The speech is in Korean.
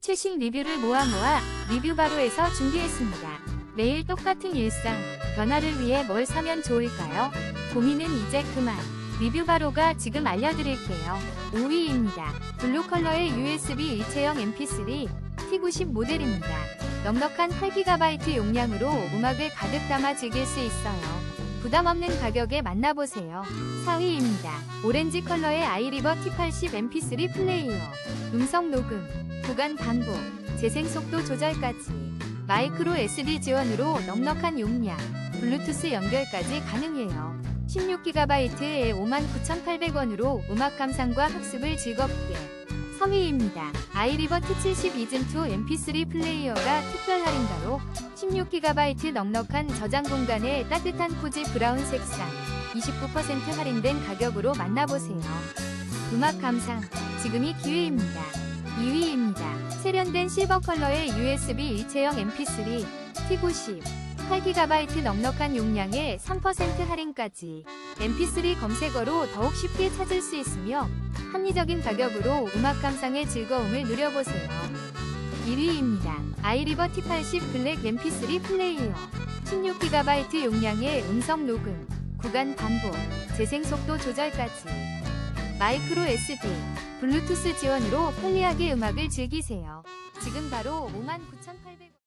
최신 리뷰를 모아 모아 리뷰 바로에서 준비했습니다. 매일 똑같은 일상, 변화를 위해 뭘 사면 좋을까요? 고민은 이제 그만. 리뷰 바로가 지금 알려드릴게요. 5위입니다. 블루 컬러의 USB 일체형 MP3 T90 모델입니다. 넉넉한 8GB 용량으로 음악을 가득 담아 즐길 수 있어요. 부담 없는 가격에 만나보세요. 4위입니다. 오렌지 컬러의 아이리버 T80 MP3 플레이어. 음성 녹음, 구간 반복, 재생 속도 조절까지. 마이크로 SD 지원으로 넉넉한 용량, 블루투스 연결까지 가능해요. 16GB에 59,800원으로 음악 감상과 학습을 즐겁게. 3위입니다. 아이리버 T70 이즌2 MP3 플레이어가 특별 할인가로 16GB 넉넉한 저장 공간에 따뜻한 코지 브라운 색상 29% 할인된 가격으로 만나보세요. 음악 감상, 지금이 기회입니다. 2위입니다. 세련된 실버 컬러의 USB 일체형 MP3 T90 8GB 넉넉한 용량에 3% 할인까지 MP3 검색어로 더욱 쉽게 찾을 수 있으며 합리적인 가격으로 음악 감상의 즐거움을 누려보세요. 1위입니다. 아이리버 T80 블랙 MP3 플레이어 16GB 용량의 음성 녹음, 구간 반복, 재생 속도 조절까지 마이크로 SD, 블루투스 지원으로 편리하게 음악을 즐기세요. 지금 바로 59,800원